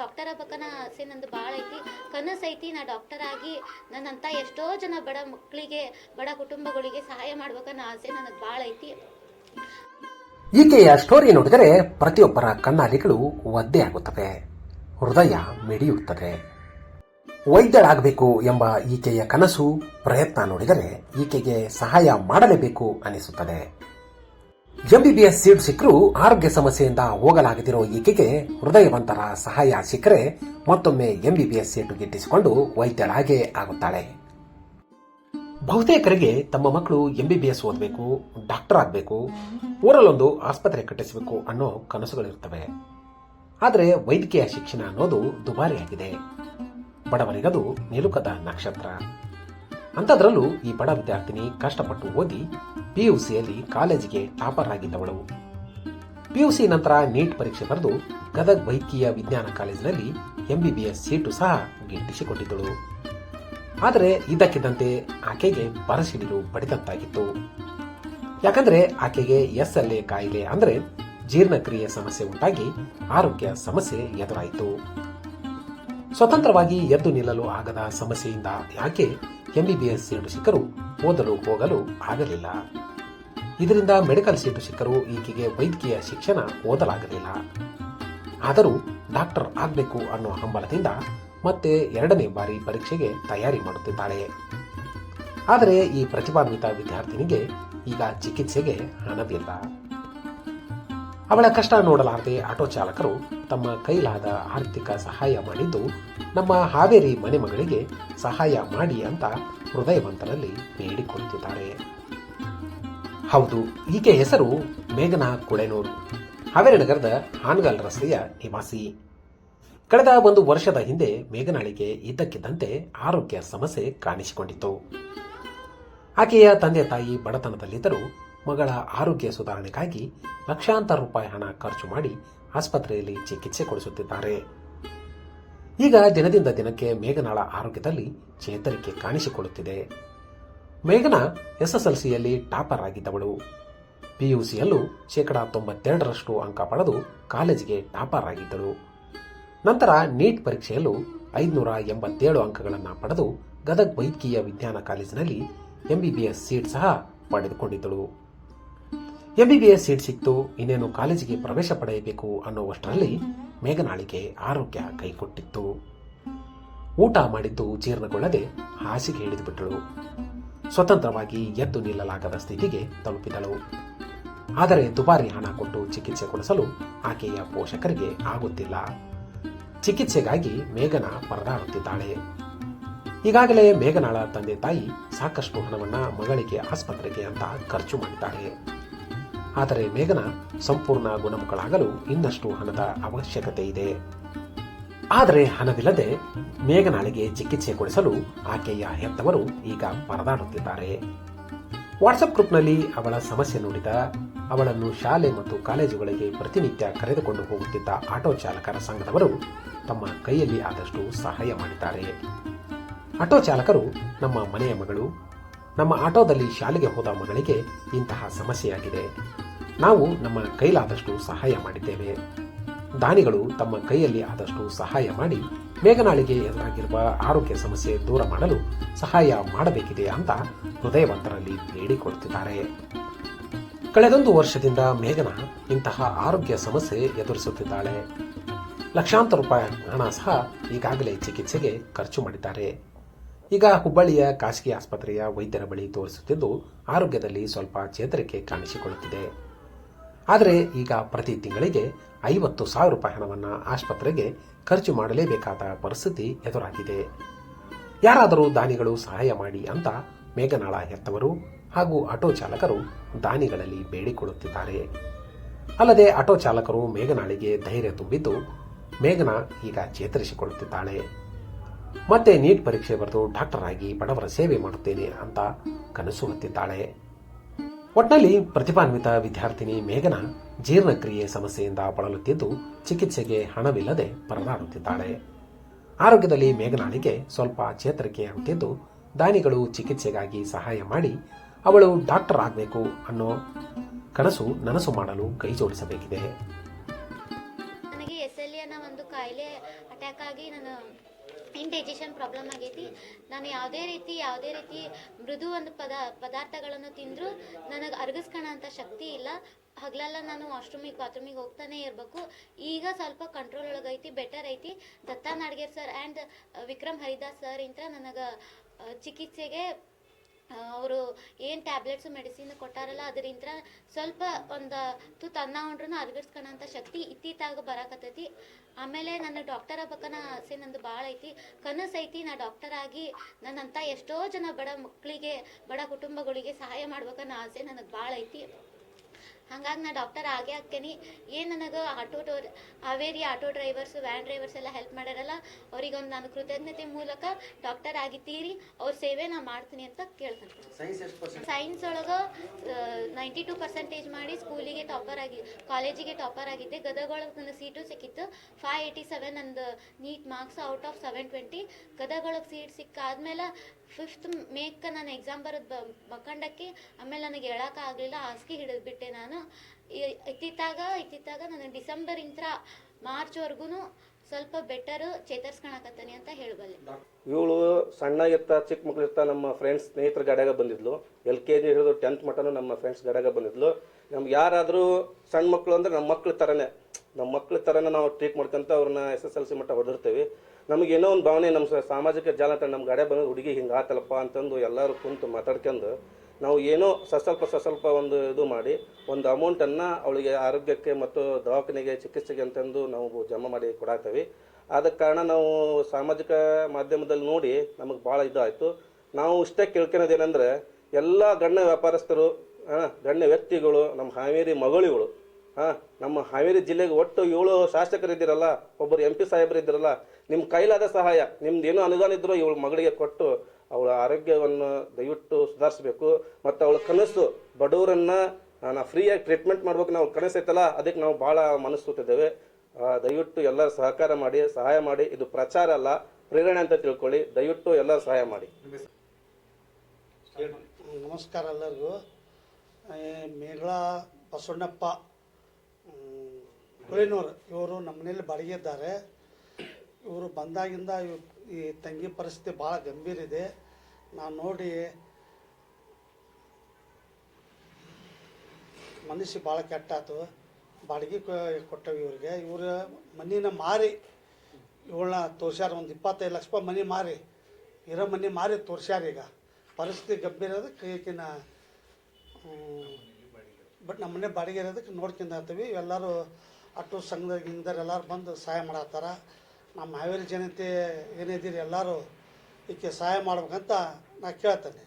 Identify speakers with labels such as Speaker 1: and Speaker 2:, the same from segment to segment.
Speaker 1: Doctor ಆಗ್ಬೇಕನ್ನ ಆಸೆ ನಂದು ಭಾಳ ಐತಿ. ಕನಸು ಐತಿ ನಾ ಡಾಕ್ಟರ್ ಆಗಿ ನನ್ನಂಥ ಎಷ್ಟೋ ಜನ ಬಡ ಮಕ್ಕಳಿಗೆ ಬಡ ಕುಟುಂಬಗಳಿಗೆ ಸಹಾಯ ಮಾಡ್ಬೇಕನ್ನೋ ಆಸೆ ನನಗೆ ಭಾಳ ಐತಿ.
Speaker 2: ಈಕೆಯ ಸ್ಟೋರಿ ನೋಡಿದರೆ ಪ್ರತಿಯೊಬ್ಬರ ಕಣ್ಣಾಲಿಗಳು ಒದ್ದೆ ಆಗುತ್ತವೆ, ಹೃದಯ ಮಿಡಿಯುತ್ತದೆ. ವೈದ್ಯರಾಗಬೇಕು ಎಂಬ ಈಕೆಯ ಕನಸು ಪ್ರಯತ್ನ ನೋಡಿದರೆ ಈಕೆಗೆ ಸಹಾಯ ಮಾಡಲೇಬೇಕು ಅನಿಸುತ್ತದೆ. ಎಂಬಿಬಿಎಸ್ ಸೀಟ್ ಸಿಕ್ಕರೂ ಆರೋಗ್ಯ ಸಮಸ್ಯೆಯಿಂದ ಹೋಗಲಾಗದಿರೋ ಈಕೆಗೆ ಹೃದಯವಂತರ ಸಹಾಯ ಸಿಕ್ಕರೆ ಮತ್ತೊಮ್ಮೆ ಎಂಬಿಬಿಎಸ್ ಸೀಟು ಗಿಟ್ಟಿಸಿಕೊಂಡು ವೈದ್ಯರಾಗೇ ಆಗುತ್ತಾಳೆ. ಬಹುತೇಕರಿಗೆ ತಮ್ಮ ಮಕ್ಕಳು ಎಂಬಿಬಿಎಸ್ ಓದಬೇಕು, ಡಾಕ್ಟರ್ ಆಗಬೇಕು, ಊರಲ್ಲೊಂದು ಆಸ್ಪತ್ರೆ ಕಟ್ಟಿಸಬೇಕು ಅನ್ನೋ ಕನಸುಗಳಿರ್ತವೆ. ಆದರೆ ವೈದ್ಯಕೀಯ ಶಿಕ್ಷಣ ಅನ್ನೋದು ದುಬಾರಿಯಾಗಿದೆ. ಬಡವರಿಗದು ನಿಲುಕದ ನಕ್ಷತ್ರ. ಅಂಥದ್ರಲ್ಲೂ ಈ ಬಡ ವಿದ್ಯಾರ್ಥಿನಿ ಕಷ್ಟಪಟ್ಟು ಓದಿ ಸಿಯಲ್ಲಿ ಕಾಲೇಜಿಗೆ ಟಾಪರ್ ಆಗಿದ್ದವಳು. ಸಿ ನಂತರ ನೀಟ್ ಪರೀಕ್ಷೆ ಬರೆದು ಗದಗ್ ವೈದ್ಯಕೀಯ ವಿಜ್ಞಾನ ಕಾಲೇಜಿನಲ್ಲಿ ಎಂಬಿಬಿಎಸ್ ಸೀಟು ಸಹ ಗಿಟ್ಟಿಸಿಕೊಂಡಿದ್ದಳು. ಆದರೆ ಇದ್ದಕ್ಕಿದ್ದಂತೆ ಆಕೆಗೆ ಬರಸಿಡಿಲು ಬಡಿದಂತಾಗಿತ್ತು. ಯಾಕಂದ್ರೆ ಆಕೆಗೆ ಎಸ್ ಎಲ್ ಎ ಕಾಯಿಲೆ ಅಂದ್ರೆ ಜೀರ್ಣಕ್ರಿಯೆ ಸಮಸ್ಯೆ ಉಂಟಾಗಿ ಆರೋಗ್ಯ ಸಮಸ್ಯೆ ಎದುರಾಯಿತು. ಸ್ವತಂತ್ರವಾಗಿ ಎದ್ದು ನಿಲ್ಲಲು ಆಗದ ಸಮಸ್ಯೆಯಿಂದ ಯಾಕೆ ಎಂಬಿಬಿಎಸ್ ಸೀಟು ಸಿಕ್ಕರು ಓದಲು ಹೋಗಲು ಆಗಲಿಲ್ಲ? ಇದರಿಂದ ಮೆಡಿಕಲ್ ಸೀಟು ಸಿಕ್ಕರೂ ಈಕೆಗೆ ವೈದ್ಯಕೀಯ ಶಿಕ್ಷಣ ಓದಲಾಗಲಿಲ್ಲ. ಆದರೂ ಡಾಕ್ಟರ್ ಆಗಬೇಕು ಅನ್ನೋ ಹಂಬಲದಿಂದ ಮತ್ತೆ ಎರಡನೇ ಬಾರಿ ಪರೀಕ್ಷೆಗೆ ತಯಾರಿ ಮಾಡುತ್ತಿದ್ದಾಳೆ. ಆದರೆ ಈ ಪ್ರತಿಭಾನ್ವಿತ ವಿದ್ಯಾರ್ಥಿನಿಗೆ ಈಗ ಚಿಕಿತ್ಸೆಗೆ ಹಣವಿಲ್ಲ. ಅವಳ ಕಷ್ಟ ನೋಡಲಾರದೆ ಆಟೋ ಚಾಲಕರು ತಮ್ಮ ಕೈಲಾದ ಆರ್ಥಿಕ ಸಹಾಯ ಮಾಡಿದ್ದು ನಮ್ಮ ಹಾವೇರಿ ಮನೆ ಮಗಳಿಗೆ ಸಹಾಯ ಮಾಡಿ ಅಂತ ಹೃದಯವಂತರಲ್ಲಿ ಬೇಡಿಕೊಳ್ಳುತ್ತಿದ್ದಾರೆ. ಹೌದು, ಈಕೆ ಹೆಸರು ಮೇಘನಾ ಕುಳೆನೂರು, ಹಾವೇರಿ ನಗರದ ಹಾನ್ಗಲ್ ರಸ್ತೆಯ ನಿವಾಸಿ. ಕಳೆದ ಒಂದು ವರ್ಷದ ಹಿಂದೆ ಮೇಘನಾಳಿಗೆ ಇದ್ದಕ್ಕಿದ್ದಂತೆ ಆರೋಗ್ಯ ಸಮಸ್ಯೆ ಕಾಣಿಸಿಕೊಂಡಿತು ಆಕೆಯ ತಂದೆ ತಾಯಿ ಬಡತನದಲ್ಲಿದ್ದರೂ ಮಗಳ ಆರೋಗ್ಯ ಸುಧಾರಣೆಗಾಗಿ ಲಕ್ಷಾಂತರ ರೂಪಾಯಿ ಹಣ ಖರ್ಚು ಮಾಡಿ ಆಸ್ಪತ್ರೆಯಲ್ಲಿ ಚಿಕಿತ್ಸೆ ಕೊಡಿಸುತ್ತಿದ್ದಾರೆ. ಈಗ ದಿನದಿಂದ ದಿನಕ್ಕೆ ಮೇಘನಾಳ ಆರೋಗ್ಯದಲ್ಲಿ ಚೇತರಿಕೆ ಕಾಣಿಸಿಕೊಳ್ಳುತ್ತಿದೆ. ಮೇಘನಾ ಎಸ್ಎಸ್ಎಲ್ಸಿಯಲ್ಲಿ ಟಾಪರ್ ಆಗಿದ್ದವಳು. ಪಿಯುಸಿಯಲ್ಲೂ ಶೇಕಡಾ ತೊಂಬತ್ತೆರಡರಷ್ಟು ಅಂಕ ಪಡೆದು ಕಾಲೇಜಿಗೆ ಟಾಪರ್ ಆಗಿದ್ದಳು. ನಂತರ ನೀಟ್ ಪರೀಕ್ಷೆಯಲ್ಲೂ ಐದುನೂರ ಎಂಬತ್ತೇಳು ಅಂಕಗಳನ್ನು ಪಡೆದು ಗದಗ್ ವೈದ್ಯಕೀಯ ವಿಜ್ಞಾನ ಕಾಲೇಜಿನಲ್ಲಿ ಎಂಬಿಬಿಎಸ್ ಸೀಟ್ ಸಹ ಪಡೆದುಕೊಂಡಿದ್ದಳು. ಎಂಬಿಬಿಎಸ್ ಸೀಟ್ ಸಿಕ್ತು, ಇನ್ನೇನು ಕಾಲೇಜಿಗೆ ಪ್ರವೇಶ ಪಡೆಯಬೇಕು ಅನ್ನುವಷ್ಟರಲ್ಲಿ ಮೇಘನಾಳಿಗೆ ಆರೋಗ್ಯ ಕೈಕೊಟ್ಟಿತ್ತು. ಊಟ ಮಾಡಿದ್ದು ಜೀರ್ಣಗೊಳ್ಳದೆ ಹಾಸಿಗೆ ಹಿಡಿದು ಬಿಟ್ಟಳು. ಸ್ವತಂತ್ರವಾಗಿ ಎದ್ದು ನಿಲ್ಲಲಾಗದ ಸ್ಥಿತಿಗೆ ತಲುಪಿದಳು. ಆದರೆ ದುಬಾರಿ ಹಣ ಕೊಟ್ಟು ಚಿಕಿತ್ಸೆ ಕೊಡಿಸಲು ಆಕೆಯ ಪೋಷಕರಿಗೆ ಆಗುತ್ತಿಲ್ಲ. ಚಿಕಿತ್ಸೆಗಾಗಿ ಮೇಘನ ಪರದಾಡುತ್ತಿದ್ದಾಳೆ. ಈಗಾಗಲೇ ಮೇಘನಾಳ ತಂದೆ ತಾಯಿ ಸಾಕಷ್ಟು ಹಣವನ್ನ ಮಗಳಿಗೆ ಆಸ್ಪತ್ರೆಗೆ ಅಂತ ಖರ್ಚು ಮಾಡಿದ್ದಾರೆ. ಆದರೆ ಮೇಘನ ಸಂಪೂರ್ಣ ಗುಣಮುಖಳಾಗಲು ಇನ್ನಷ್ಟು ಹಣದ ಅವಶ್ಯಕತೆ ಇದೆ. ಆದರೆ ಹಣವಿಲ್ಲದೆ ಮೇಘನಾಳಿಗೆ ಚಿಕಿತ್ಸೆ ಕೊಡಿಸಲು ಆಕೆಯ ಹೆತ್ತವರು ಈಗ ಪರದಾಡುತ್ತಿದ್ದಾರೆ. ವಾಟ್ಸಪ್ ಗ್ರೂಪ್ನಲ್ಲಿ ಅವಳ ಸಮಸ್ಯೆ ನೋಡಿದ, ಅವಳನ್ನು ಶಾಲೆ ಮತ್ತು ಕಾಲೇಜುಗಳಿಗೆ ಪ್ರತಿನಿತ್ಯ ಕರೆದುಕೊಂಡು ಹೋಗುತ್ತಿದ್ದ ಆಟೋ ಚಾಲಕರ ಸಂಘದವರು ತಮ್ಮ ಕೈಯಲ್ಲಿ ಆದಷ್ಟು ಸಹಾಯ ಮಾಡಿದ್ದಾರೆ. ಆಟೋ ಚಾಲಕರು ನಮ್ಮ ಮನೆಯ ಮಗಳು ನಮ್ಮ ಆಟೋದಲ್ಲಿ ಶಾಲೆಗೆ ಹೋದ ಮಗಳಿಗೆ ಇಂತಹ ಸಮಸ್ಯೆಯಾಗಿದೆ. ನಾವು ನಮ್ಮ ಕೈಲಾದಷ್ಟು ಸಹಾಯ ಮಾಡಿದ್ದೇವೆ. ದಾನಿಗಳು ತಮ್ಮ ಕೈಯಲ್ಲಿ ಆದಷ್ಟು ಸಹಾಯ ಮಾಡಿ ಮೇಘನಾಳಿಗೆ ಎದುರಾಗಿರುವ ಆರೋಗ್ಯ ಸಮಸ್ಯೆ ದೂರ ಮಾಡಲು ಸಹಾಯ ಮಾಡಬೇಕಿದೆ ಅಂತ ಹೃದಯವಂತರಲ್ಲಿ ಬೇಡಿಕೊಳ್ಳುತ್ತಿದ್ದಾರೆ ಕಳೆದೊಂದು ವರ್ಷದಿಂದ ಮೇಘನ ಇಂತಹ ಆರೋಗ್ಯ ಸಮಸ್ಯೆ ಎದುರಿಸುತ್ತಿದ್ದಾಳೆ. ಲಕ್ಷಾಂತರ ರೂಪಾಯಿ ಹಣ ಸಹ ಈಗಾಗಲೇ ಚಿಕಿತ್ಸೆಗೆ ಖರ್ಚು ಮಾಡಿದ್ದಾರೆ. ಈಗ ಹುಬ್ಬಳ್ಳಿಯ ಖಾಸಗಿ ಆಸ್ಪತ್ರೆಯ ವೈದ್ಯರ ಬಳಿ ತೋರಿಸುತ್ತಿದ್ದು, ಆರೋಗ್ಯದಲ್ಲಿ ಸ್ವಲ್ಪ ಚೇತರಿಕೆ ಕಾಣಿಸಿಕೊಳ್ಳುತ್ತಿದೆ. ಆದರೆ ಈಗ ಪ್ರತಿ ತಿಂಗಳಿಗೆ ಐವತ್ತು ಸಾವಿರ ರೂಪಾಯಿ ಹಣವನ್ನು ಆಸ್ಪತ್ರೆಗೆ ಖರ್ಚು ಮಾಡಲೇಬೇಕಾದ ಪರಿಸ್ಥಿತಿ ಎದುರಾಗಿದೆ. ಯಾರಾದರೂ ದಾನಿಗಳು ಸಹಾಯ ಮಾಡಿ ಅಂತ ಮೇಘನಾಳ ಹೆತ್ತವರು ಹಾಗೂ ಆಟೋ ಚಾಲಕರು ದಾನಿಗಳಲ್ಲಿ ಬೇಡಿಕೊಳ್ಳುತ್ತಿದ್ದಾರೆ. ಅಲ್ಲದೆ ಆಟೋ ಚಾಲಕರು ಮೇಘನಾಳಿಗೆ ಧೈರ್ಯ ತುಂಬಿದ್ದು, ಮೇಘನಾ ಈಗ ಚೇತರಿಸಿಕೊಳ್ಳುತ್ತಿದ್ದಾಳೆ. ಮತ್ತೆ ನೀಟ್ ಪರೀಕ್ಷೆ ಬರೆದು ಡಾಕ್ಟರ್ ಆಗಿ ಬಡವರ ಸೇವೆ ಮಾಡುತ್ತೇನೆ ಅಂತ ಕನಸು ಹೊತ್ತಿದ್ದಾಳೆ. ಒಟ್ನಲ್ಲಿ ಪ್ರತಿಭಾನ್ವಿತ ವಿದ್ಯಾರ್ಥಿನಿ ಮೇಘನ ಜೀರ್ಣಕ್ರಿಯೆ ಸಮಸ್ಯೆಯಿಂದ ಬಳಲುತ್ತಿದ್ದು ಚಿಕಿತ್ಸೆಗೆ ಹಣವಿಲ್ಲದೆ ಪರದಾಡುತ್ತಿದ್ದಾಳೆ. ಆರೋಗ್ಯದಲ್ಲಿ ಮೇಘನಾಳಿಗೆ ಸ್ವಲ್ಪ ಚೇತರಿಕೆಯಾಗುತ್ತಿದ್ದು ದಾನಿಗಳು ಚಿಕಿತ್ಸೆಗಾಗಿ ಸಹಾಯ ಮಾಡಿ ಅವಳು ಡಾಕ್ಟರ್ ಆಗಬೇಕು ಅನ್ನೋ ಕನಸು ನನಸು ಮಾಡಲು ಕೈ ಜೋಡಿಸಬೇಕಿದೆ.
Speaker 1: ನನಗೆ ಎಸ್ ಒಂದು ಕಾಯಿಲೆ ಅಟ್ಯಾಕ್ ಆಗಿ ನಾನು ಇಂಡೈಜೆಷನ್ ಪ್ರಾಬ್ಲಮ್ ಆಗೈತಿ. ನಾನು ಯಾವುದೇ ರೀತಿ ಯಾವುದೇ ರೀತಿ ಮೃದು ಒಂದು ಪದ, ಪದಾರ್ಥಗಳನ್ನು ತಿಂದರೂ ನನಗೆ ಅರಗಿಸ್ಕೊಳ ಶಕ್ತಿ ಇಲ್ಲ. ಹಗಲೆಲ್ಲ ನಾನು ವಾಶ್ರೂಮಿಗೆ, ಬಾತ್ರೂಮಿಗೆ ಹೋಗ್ತಾನೆ ಇರಬೇಕು. ಈಗ ಸ್ವಲ್ಪ ಕಂಟ್ರೋಲ್ ಒಳಗೈತಿ ಬೆಟರ್ ಐತಿ. Datta Nadgir sir and Vikram Haridas sir ಇಂತ ನನಗೆ ಚಿಕಿತ್ಸೆಗೆ ಅವರು ಏನು ಟ್ಯಾಬ್ಲೆಟ್ಸು ಮೆಡಿಸಿನ್ ಕೊಟ್ಟಾರಲ್ಲ ಅದರಿಂದ ಸ್ವಲ್ಪ ಒಂದು ತುತ್ತು ಅನ್ನ ಉಂಡ್ರೂ ಅರ್ಗಿಸ್ಕೊಳಂಥ ಶಕ್ತಿ ಇತ್ತಿತ್ತಾಗ ಬರಾಕತ್ತೈತಿ. ಆಮೇಲೆ ನನ್ನ ಡಾಕ್ಟರ್ ಆಗ್ಬೇಕನ್ನ ಆಸೆ ನಂದು ಭಾಳ ಐತಿ. ಕನಸು ಐತಿ ನಾ ಡಾಕ್ಟರ್ ಆಗಿ ನನ್ನಂಥ ಎಷ್ಟೋ ಜನ ಬಡ ಮಕ್ಕಳಿಗೆ ಬಡ ಕುಟುಂಬಗಳಿಗೆ ಸಹಾಯ ಮಾಡ್ಬೇಕನ್ನೋ ಆಸೆ ನನಗೆ ಭಾಳ ಐತಿ. ಹಂಗಾಗಿ ನಾ ಡಾಕ್ಟರ್ ಆಗೇ ಆಗ್ತೇನೆ ಏನು ನನಗೆ auto door Haveri auto drivers van drivers ಎಲ್ಲ ಹೆಲ್ಪ್ ಮಾಡ್ಯಾರಲ್ಲ ಅವ್ರಿಗೊಂದು ನಾನು ಕೃತಜ್ಞತೆ ಮೂಲಕ ಡಾಕ್ಟರ್ ಆಗಿತ್ತೀರಿ ಅವ್ರ ಸೇವೆ ನಾ ಮಾಡ್ತೀನಿ ಅಂತ ಕೇಳ್ಕೊಂತೀನಿ
Speaker 3: ಸೈನ್ಸ್ ಎಷ್ಟು
Speaker 1: ಸೈನ್ಸ್ ಒಳಗೆ ನೈಂಟಿ ಟು ಪರ್ಸೆಂಟೇಜ್ ಮಾಡಿ ಸ್ಕೂಲಿಗೆ ಟಾಪರ್ ಆಗಿ ಕಾಲೇಜಿಗೆ ಟಾಪರ್ ಆಗಿದ್ದೆ. ಗದಗ ಒಳಗೆ ಸೀಟು ಸಿಕ್ಕಿತ್ತು. ಫೈವ್ ಏಯ್ಟಿ ಸೆವೆನ್ ನಂದು NEET marks out of seven twenty Gadag ಒಳಗೆ ಸೀಟ್ ಸಿಕ್ಕಾದ್ಮೇಲೆ ಫಿಫ್ತ್ ಮೇಕ್ ನಾನು ಎಕ್ಸಾಮ್ ಬರೋದು ಬ ಆಮೇಲೆ ನನಗೆ ಹೇಳಕ್ಕೆ ಆಗಲಿಲ್ಲ. ಹಾಸಿಗೆ ಹಿಡಿದ್ಬಿಟ್ಟೆ ನಾನು. ಇತ್ತಿತ್ತಾಗ ಇತ್ತಿತ್ತಾಗ ನಾನು ಡಿಸೆಂಬರ್ ಇಂತ್ರ ಮಾರ್ಚ್ವರೆಗೂ ಸ್ವಲ್ಪ ಬೆಟರು ಇರ್ತ ಅಂತ ಹೇಳಬಲ್ಲೆ.
Speaker 4: ಇವಳು ಚಿಕ್ಕ ಮಕ್ಳು ಇರ್ತಾ ನಮ್ಮ ಫ್ರೆಂಡ್ಸ್ ಸ್ನೇಹಿತರ ಗಾಡ್ಯಾಗ ಬಂದಿದ್ಲು. ಎಲ್ ಕೆ ಜಿ ಹಿಡಿದು ಟೆಂತ್ ಮಟನು ನಮ್ಮ ಫ್ರೆಂಡ್ಸ್ ಗಾಡ್ಯಾಗ ಬಂದಿದ್ಲು. ನಮ್ಗೆ ಯಾರಾದರೂ ಸಣ್ಣ ಮಕ್ಕಳು ಅಂದ್ರೆ ನಮ್ಮ ಮಕ್ಳ ಥರನೇ ನಮ್ಮ ಮಕ್ಳ ಥರನೇ ನಾವು ಟ್ರೀಟ್ ಮಾಡ್ಕೊಂತ ಅವ್ರನ್ನ ಎಸ್ ಎಸ್ ಎಲ್ ಸಿ ಮಟ್ಟ ಹೊಡೆದಿರ್ತೀವಿ. ನಮಗೆ ಏನೋ ಒಂದು ಭಾವನೆ ನಮ್ಮ ಸಾಮಾಜಿಕ ಜಾಲತಾಣ ನಮ್ಮ ಗಾಡ್ಯಾಗ ಬಂದ, ಹುಡುಗಿ ಹಿಂಗೆ ಆತಲ್ಲಪ್ಪ ಅಂತಂದು ಎಲ್ಲರೂ ಕುಂತು ಮಾತಾಡ್ಕೊಂಡು ನಾವು ಏನೋ ಸಸ್ವಲ್ಪ ಸಸ್ವಲ್ಪ ಒಂದು ಇದು ಮಾಡಿ, ಒಂದು ಅಮೌಂಟನ್ನು ಅವಳಿಗೆ ಆರೋಗ್ಯಕ್ಕೆ ಮತ್ತು ದವಾಖಾನೆಗೆ, ಚಿಕಿತ್ಸೆಗೆ ಅಂತಂದು ನಾವು ಜಮಾ ಮಾಡಿ ಕೊಡಾತೀವಿ ಆದ ಕಾರಣ ನಾವು ಸಾಮಾಜಿಕ ಮಾಧ್ಯಮದಲ್ಲಿ ನೋಡಿ ನಮಗೆ ಭಾಳ ಇದಾಯಿತು. ನಾವು ಇಷ್ಟೇ ಕೇಳ್ಕೊಳೋದೇನೆಂದ್ರೆ ಎಲ್ಲ ಗಣ್ಯ ವ್ಯಾಪಾರಸ್ಥರು, ಹಾಂ, ಗಣ್ಯ ವ್ಯಕ್ತಿಗಳು, ನಮ್ಮ ಹಾವೇರಿ ಮಗಳಿಗಳು, ಹಾಂ, ನಮ್ಮ ಹಾವೇರಿ ಜಿಲ್ಲೆಗೆ ಒಟ್ಟು ಏಳು ಶಾಸಕರಿದ್ದೀರಲ್ಲ, ಒಬ್ಬರು ಎಂ ಪಿ ಇದ್ದೀರಲ್ಲ ನಿಮ್ಮ ಕೈಲಾದ ಸಹಾಯ ನಿಮ್ದು ಏನೋ ಅನುದಾನ ಇದ್ದರೂ ಇವಳು ಮಗಳಿಗೆ ಕೊಟ್ಟು ಅವಳ ಆರೋಗ್ಯವನ್ನು ದಯವಿಟ್ಟು ಸುಧಾರಿಸಬೇಕು, ಮತ್ತು ಅವಳ ಕನಸು, ಬಡವರನ್ನ ನಾನು ಫ್ರೀಯಾಗಿ ಟ್ರೀಟ್ಮೆಂಟ್ ಮಾಡ್ಬೇಕು ನಾವು ಕನಸು ಐತಲ್ಲ, ಅದಕ್ಕೆ ನಾವು ಭಾಳ ಮನಸ್ಸುತ್ತಿದ್ದೇವೆ ದಯವಿಟ್ಟು ಎಲ್ಲರೂ ಸಹಕಾರ ಮಾಡಿ, ಸಹಾಯ ಮಾಡಿ. ಇದು ಪ್ರಚಾರ ಅಲ್ಲ, ಪ್ರೇರಣೆ ಅಂತ ತಿಳ್ಕೊಳ್ಳಿ. ದಯವಿಟ್ಟು ಎಲ್ಲರೂ ಸಹಾಯ ಮಾಡಿ.
Speaker 5: ನಮಸ್ಕಾರ ಎಲ್ಲರಿಗೂ. ಮೇಘಳಾ ಬಸವಣ್ಣಪ್ಪ ಕುಳಿನೂರು. ಇವರು ನಮ್ಮ ಮನೇಲಿ ಬಾಡಿಗೆ ಇದ್ದಾರೆ. ಇವರು ಬಂದಾಗಿಂದ ಈ ತಂಗಿ ಪರಿಸ್ಥಿತಿ ಭಾಳ ಗಂಭೀರ ಇದೆ. ನಾನು ನೋಡಿ ಮನಸ್ಸು ಭಾಳ ಕೆಟ್ಟಾತು. ಬಾಡಿಗೆ ಕೊಟ್ಟವು ಇವ್ರಿಗೆ. ಇವ್ರ ಮನಿನ ಮಾರಿ, ಇವಳನ್ನ ತೋರ್ಸ್ಯಾರ ಒಂದು ಇಪ್ಪತ್ತೈದು ಲಕ್ಷ ರೂಪಾಯಿ ಮನೆ ಮಾರಿ. ಇರೋ ಮನೆ ಮಾರಿ ತೋರ್ಸ್ಯಾರ ಈಗ. ಪರಿಸ್ಥಿತಿ ಗಂಭೀರ ಅದಕ್ಕೆ ಈಕಿನ ಬಟ್ ನಮ್ಮ ಮನೆ ಬಾಡಿಗೆ ಇರೋದಕ್ಕೆ ನೋಡ್ಕೊಂಡು ಎಲ್ಲರೂ ಅಟ್ಟು ಸಂಘದ ಗಿಂಗದವ್ರು ಎಲ್ಲರೂ ಬಂದು ಸಹಾಯ ಮಾಡತ್ತಾರ. ನಮ್ಮ ಹಾವೇರಿ ಜನತೆ ಏನಿದ್ದೀರಿ ಎಲ್ಲರೂ ಈಕೆ ಸಹಾಯ ಮಾಡ್ಬೇಕಂತ ನಾ ಕೇಳ್ತೇನೆ.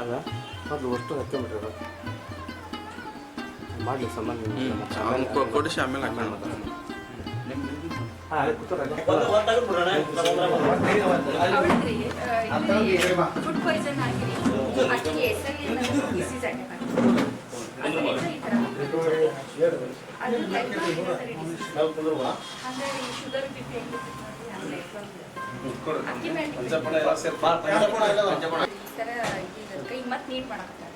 Speaker 3: ಅಲ್ಲ? ಮೊದಲು ಅಷ್ಟು ಹತ್ಕೊಂಡ್ಬಿಟ್ರೆ ಮಾಡಲಿ ಸಂಬಂಧ
Speaker 6: ಕೊಡಿಸಿ ಆಮೇಲೆ
Speaker 7: ಫುಡ್ ಪಾಯ್ಸನ್ ಆಗಿರಿ. Disease attack sugar B P ಅಕ್ಕಿ ಮತ್ತೆ ಮತ್ತೆ ನೀಟ್ ಮಾಡಕತ್ತಾರೆ.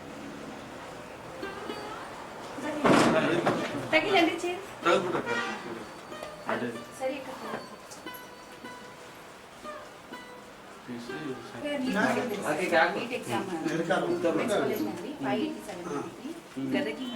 Speaker 7: ತೆಗಿಲೇನ್ರಿ ಚೇರ್ ಅದು. ಸರಿ. ನೀಟ್ ಎಕ್ಸಾಮ್ ಕಾಲೇಜ್ನಲ್ಲಿ ಫೈವ್ ಏಯ್ಟಿ ಸೆವೆನ್ ಗದಗಿ